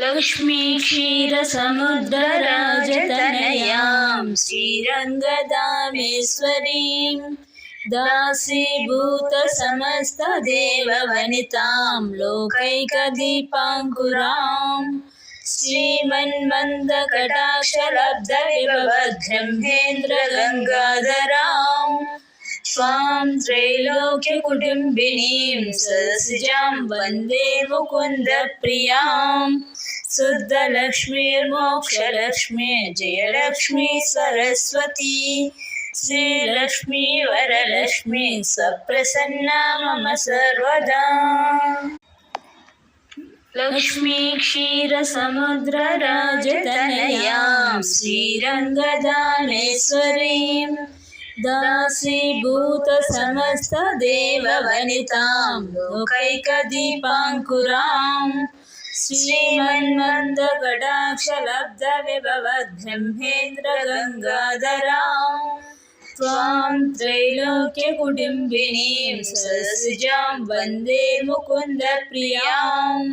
लक्ष्मी क्षीरसमुद्रराजतनयां श्रीरङ्गदामेश्वरीं दासीभूतसमस्तदेववनितां लोकैकदीपाङ्कुराम् श्रीमन्मन्दकटाक्षलब्धविभवद्ब्रह्मेन्द्रगङ्गाधराम् स्वां त्रैलोक्यकुटुम्बिनीं सस्जां वंदे मुकुन्दप्रियाम्। शुद्धलक्ष्मीर्मोक्षलक्ष्मी, जयलक्ष्मी सरस्वती। श्रीलक्ष्मी वरलक्ष्मी, सप्रसन्ना मम सर्वदा। लक्ष्मी क्षीरसमुद्रराजतनयां श्रीरङ्गदामेश्वरीं दासीभूतसमस्तदेववनितां लोकैकदीपाङ्कुराम् श्रीमन्मन्दकटाक्षलब्धविभवद्ब्रह्मेन्द्रगङ्गाधराम् त्वां त्रैलोक्यकुटुम्बिनीं सस्जां वन्दे मुकुन्दप्रियाम्